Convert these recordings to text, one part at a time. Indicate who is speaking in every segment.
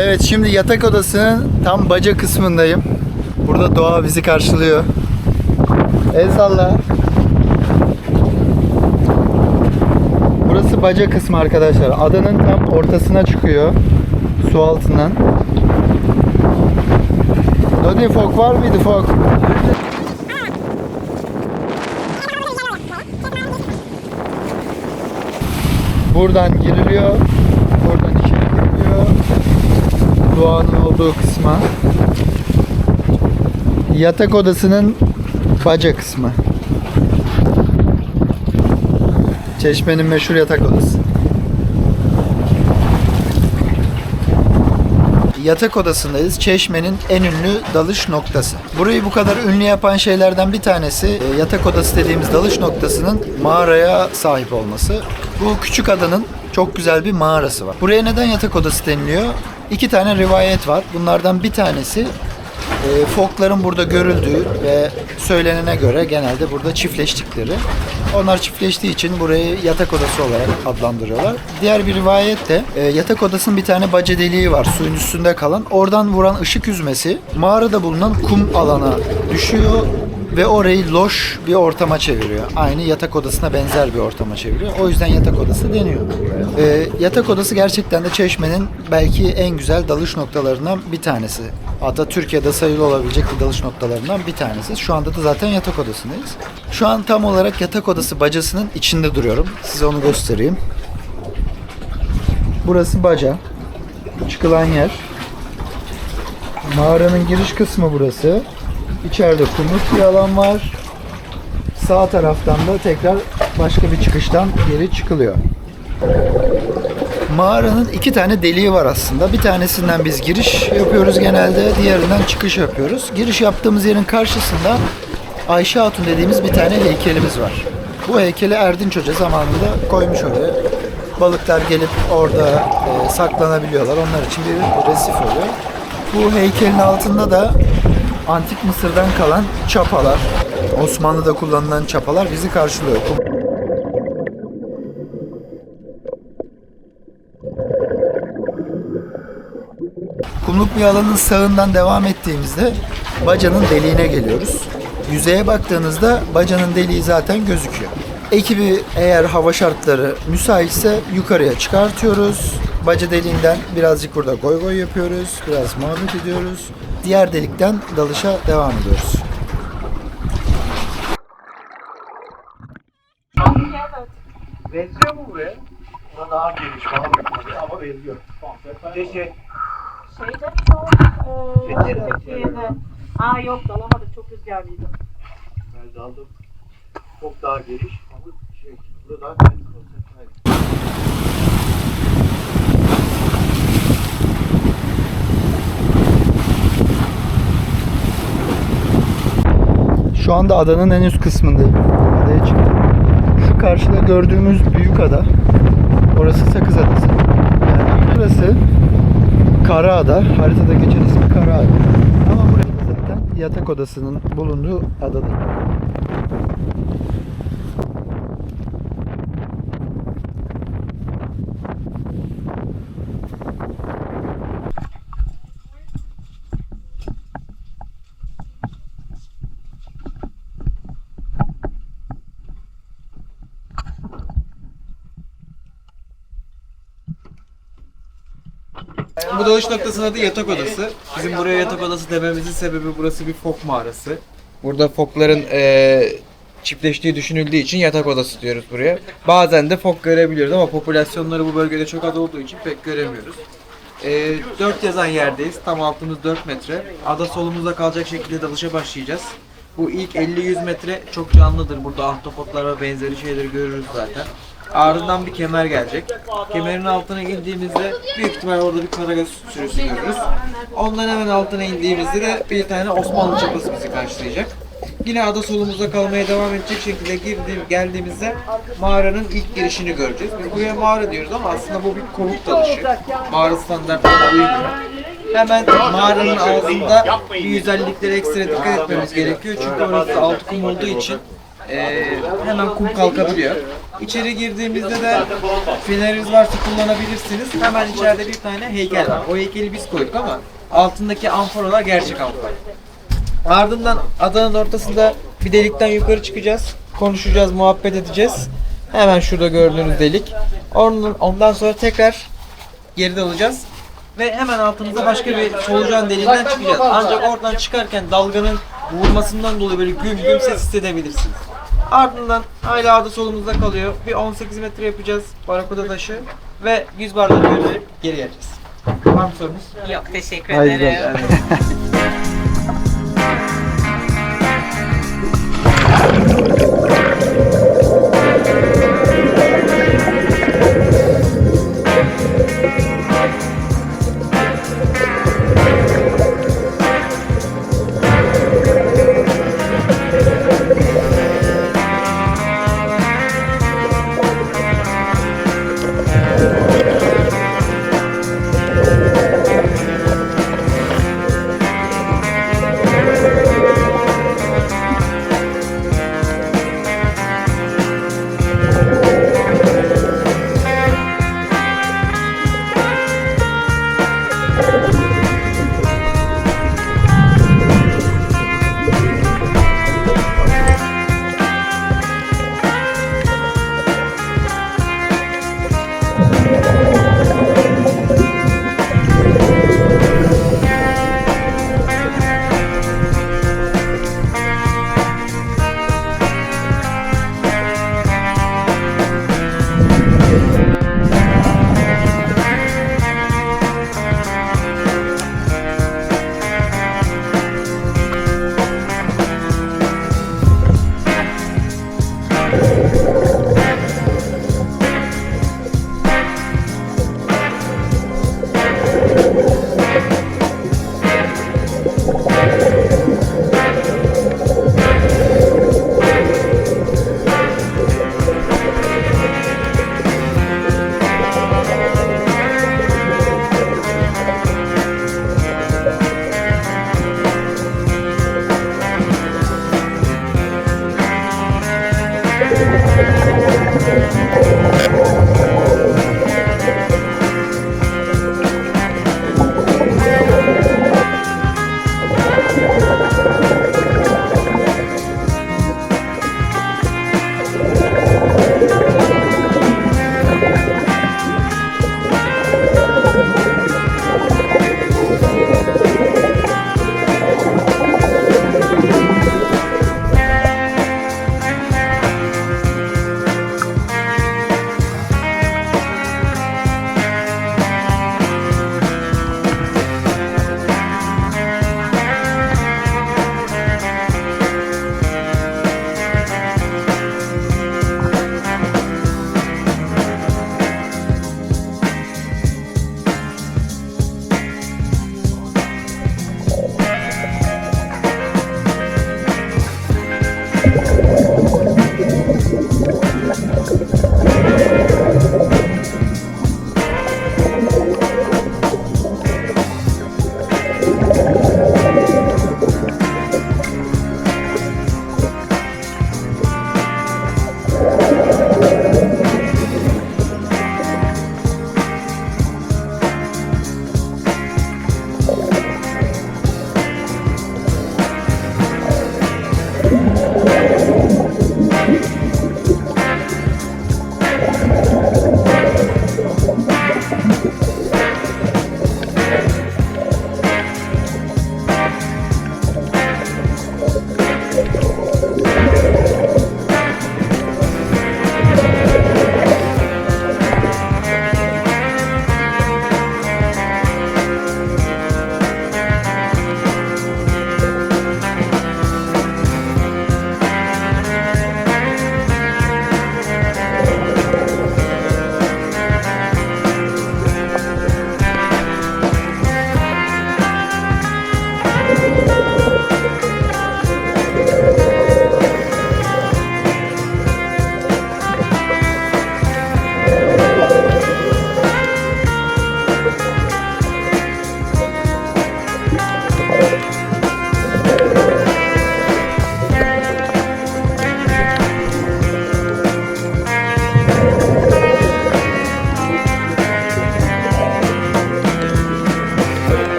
Speaker 1: Evet şimdi yatak odasının tam baca kısmındayım. Burada doğa bizi karşılıyor. El salla. Burası baca kısmı arkadaşlar. Adanın tam ortasına çıkıyor. Su altından. Dodi fok var mıydı fok? Buradan giriliyor. Doğanın olduğu kısma. Yatak odasının baca kısmı. Çeşmenin meşhur yatak odası. Yatak odasındayız. Çeşmenin en ünlü dalış noktası. Burayı bu kadar ünlü yapan şeylerden bir tanesi e, yatak odası dediğimiz dalış noktasının mağaraya sahip olması. Bu küçük adanın çok güzel bir mağarası var. Buraya neden yatak odası deniliyor? İki tane rivayet var. Bunlardan bir tanesi e, fokların burada görüldüğü ve söylenene göre genelde burada çiftleştikleri. Onlar çiftleştiği için burayı yatak odası olarak adlandırıyorlar. Diğer bir rivayet de e, yatak odasının bir tane baca deliği var suyun üstünde kalan. Oradan vuran ışık yüzmesi mağarada bulunan kum alana düşüyor ve orayı loş bir ortama çeviriyor. Aynı yatak odasına benzer bir ortama çeviriyor. O yüzden yatak odası deniyor. Ee, yatak odası gerçekten de Çeşme'nin belki en güzel dalış noktalarından bir tanesi. Hatta Türkiye'de sayılı olabilecek bir dalış noktalarından bir tanesi. Şu anda da zaten yatak odasındayız. Şu an tam olarak yatak odası bacasının içinde duruyorum. Size onu göstereyim. Burası baca. Çıkılan yer. Mağaranın giriş kısmı burası. İçeride kumluk bir alan var. Sağ taraftan da tekrar başka bir çıkıştan geri çıkılıyor. Mağaranın iki tane deliği var aslında. Bir tanesinden biz giriş yapıyoruz genelde, diğerinden çıkış yapıyoruz. Giriş yaptığımız yerin karşısında Ayşe Hatun dediğimiz bir tane heykelimiz var. Bu heykeli Erdinç Hoca zamanında koymuş oraya. Balıklar gelip orada e, saklanabiliyorlar. Onlar için bir resif oluyor. Bu heykelin altında da antik Mısır'dan kalan çapalar, Osmanlı'da kullanılan çapalar bizi karşılıyor. Kumluk bir alanın sağından devam ettiğimizde bacanın deliğine geliyoruz. Yüzeye baktığınızda bacanın deliği zaten gözüküyor. Ekibi eğer hava şartları müsaitse yukarıya çıkartıyoruz. Baca deliğinden birazcık burada goy goy yapıyoruz. Biraz muhabbet ediyoruz. Diğer delikten dalışa devam ediyoruz.
Speaker 2: Benziyor mu buraya? Buna daha geniş, daha büyük ama benziyor. Şey şey,
Speaker 3: Şeyde çok e.
Speaker 2: Fethiye'de.
Speaker 3: Aa yok dalamadık çok rüzgarlıydı.
Speaker 2: ben de aldım. Çok daha geniş ama şey, burada daha geniş.
Speaker 1: Şu anda adanın en üst kısmındayım. Adaya çıktım. Şu karşıda gördüğümüz büyük ada. Orası Sakız Adası. Yani burası Karaada. Haritada geçen ismi Karaada. Ama burası zaten yatak odasının bulunduğu adada.
Speaker 4: Bu dalış noktasının adı yatak odası. Bizim buraya yatak odası dememizin sebebi burası bir fok mağarası. Burada fokların eee çiftleştiği düşünüldüğü için yatak odası diyoruz buraya. Bazen de fok görebiliyoruz ama popülasyonları bu bölgede çok az olduğu için pek göremiyoruz. Eee 4 yazan yerdeyiz. Tam altımız 4 metre. Ada solumuzda kalacak şekilde dalışa başlayacağız. Bu ilk 50-100 metre çok canlıdır. Burada ahtapotlar ve benzeri şeyleri görürüz zaten. Ardından bir kemer gelecek. Kemerin altına indiğimizde büyük ihtimal orada bir karagöz sürüsü görürüz. Ondan hemen altına indiğimizde de bir tane Osmanlı çapası bizi karşılayacak. Yine ada solumuzda kalmaya devam edecek şekilde girdiğim, geldiğimizde mağaranın ilk girişini göreceğiz. Biz buraya mağara diyoruz ama aslında bu bir kovuk dalışı. Mağara standartlarına uymuyor. Hemen mağaranın ağzında bir güzelliklere ekstra dikkat etmemiz gerekiyor. Çünkü orası altı kum olduğu için eee, hemen kum kalkabiliyor. İçeri girdiğimizde de feneriniz varsa kullanabilirsiniz. Hemen içeride bir tane heykel var. O heykeli biz koyduk ama altındaki amforalar gerçek amfor. Ardından adanın ortasında bir delikten yukarı çıkacağız. Konuşacağız, muhabbet edeceğiz. Hemen şurada gördüğünüz delik. Ondan, sonra tekrar geride olacağız. Ve hemen altımızda başka bir solucan deliğinden çıkacağız. Ancak oradan çıkarken dalganın vurmasından dolayı böyle güm güm ses hissedebilirsiniz. Ardından hala ada solumuzda kalıyor. Bir 18 metre yapacağız barakuda taşı ve 100 bardak geri geri geleceğiz. Var mı sorunuz?
Speaker 5: Yok teşekkür ederim.
Speaker 1: Thank you.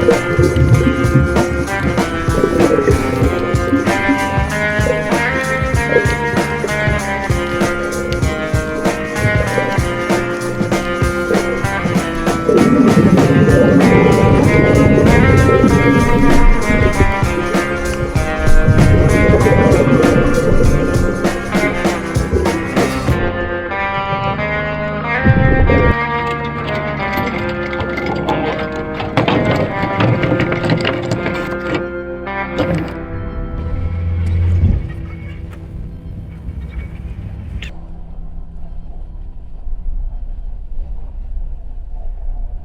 Speaker 1: Thank you.